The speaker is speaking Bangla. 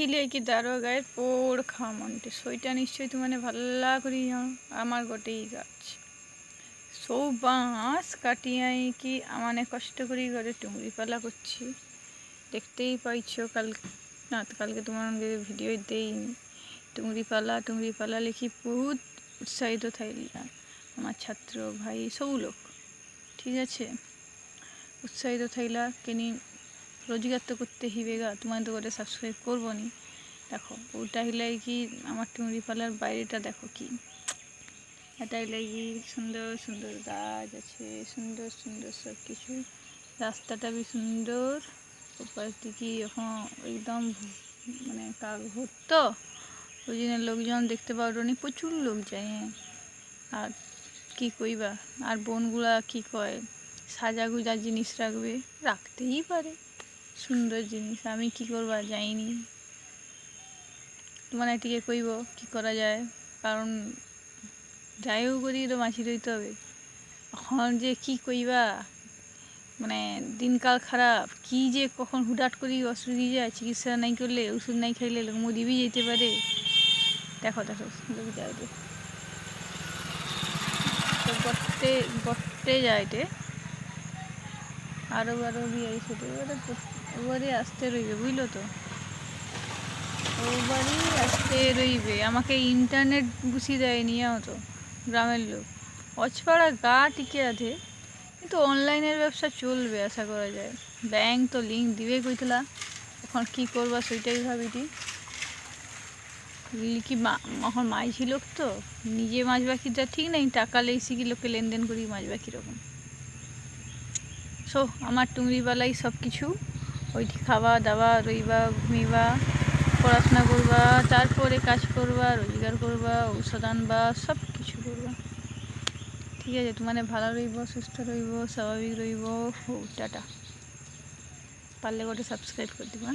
হিলে কি দারো পোড় খাওয়া মনটে? সইটা নিশ্চয়ই তোমার ভাল্লা করি আমার গোটেই গাছ। সৌ বাঁশ কাটিয়াই কি মানে কষ্ট করি ঘরে টুংরি পালা করছি? দেখতেই পাইছো কাল, না কালকে তোমার ভিডিও দেইনি। টুংরি পালা টুংরি পালা লিখি বহুত উৎসাহিত থাইলা আমার ছাত্র ভাই সব লোক ঠিক আছে? উৎসাহিত থাইলা কিনি রোজগার তো করতে হিবে গা তোমার তো করে সাবস্ক্রাইব করব নি দেখো ওটা হিলাই কি আমার টুংরি পালার বাইরেটা দেখো কি। এটা হিলাই কি সুন্দর সুন্দর গাছ আছে, সুন্দর সুন্দর সব কিছু রাস্তাটা বি সুন্দর ওপার দিকে এখন একদম মানে কাক ভোট ওই জন্য লোকজন দেখতে পারো নি প্রচুর লোক যায়। আর কি কইবা, আর বোনগুলা কি কয় সাজা গুজা জিনিস রাখবে, রাখতেই পারে। সুন্দর জিনিস, আমি কি করবা যাইনি। তোমার এটিকে কইব, কি করা যায়? কারণ যাইও করি তো মাছি রইতে হবে। এখন যে কি কইবা? মানে দিনকাল খারাপ, কি যে কখন হুটহাট করি অসুখ দিয়ে যায়, চিকিৎসা নাই করলে, ওষুধ নাই খাইলে লোক মরিবি যেতে পারে। দেখো দেখো লোক যায় তো গট্টে গট্টে যাইতে আরও আরও দিয়ে সেটা এবারে ওবারে আসতে রইবে, বুঝলো তো? ওবারই আসতে রইবে। আমাকে ইন্টারনেট বুঝিয়ে দেয়নি তো? গ্রামের লোক। অচপাড়া গা টিকে আছে, কিন্তু অনলাইনের ব্যবসা চলবে, আশা করা যায়। ব্যাংক তো লিঙ্ক দিবে কইতলা। এখন কি করবা সেটাই ভাবিটি কি এখন মাঝি লোক তো? নিজে মাছ বাকিটা ঠিক নেই, টাকা লেগেছি কি লোককে লেনদেন করি মাছ বাকি রকম। সো, আমার টুংরিবালাই সব কিছু ওইটি খাওয়া, দাওয়া, রইবা, ঘুমিবা, পড়াশোনা করবা, তারপরে কাজ করবা, রোজগার করবা, ঔষধ আনবা সব কিছু করবা। ঠিক আছে, তোমার ভালো রইব, সুস্থ রইব, স্বাভাবিক রইব ও টাটা। পারলে গোটে সাবস্ক্রাইব করে দিবা।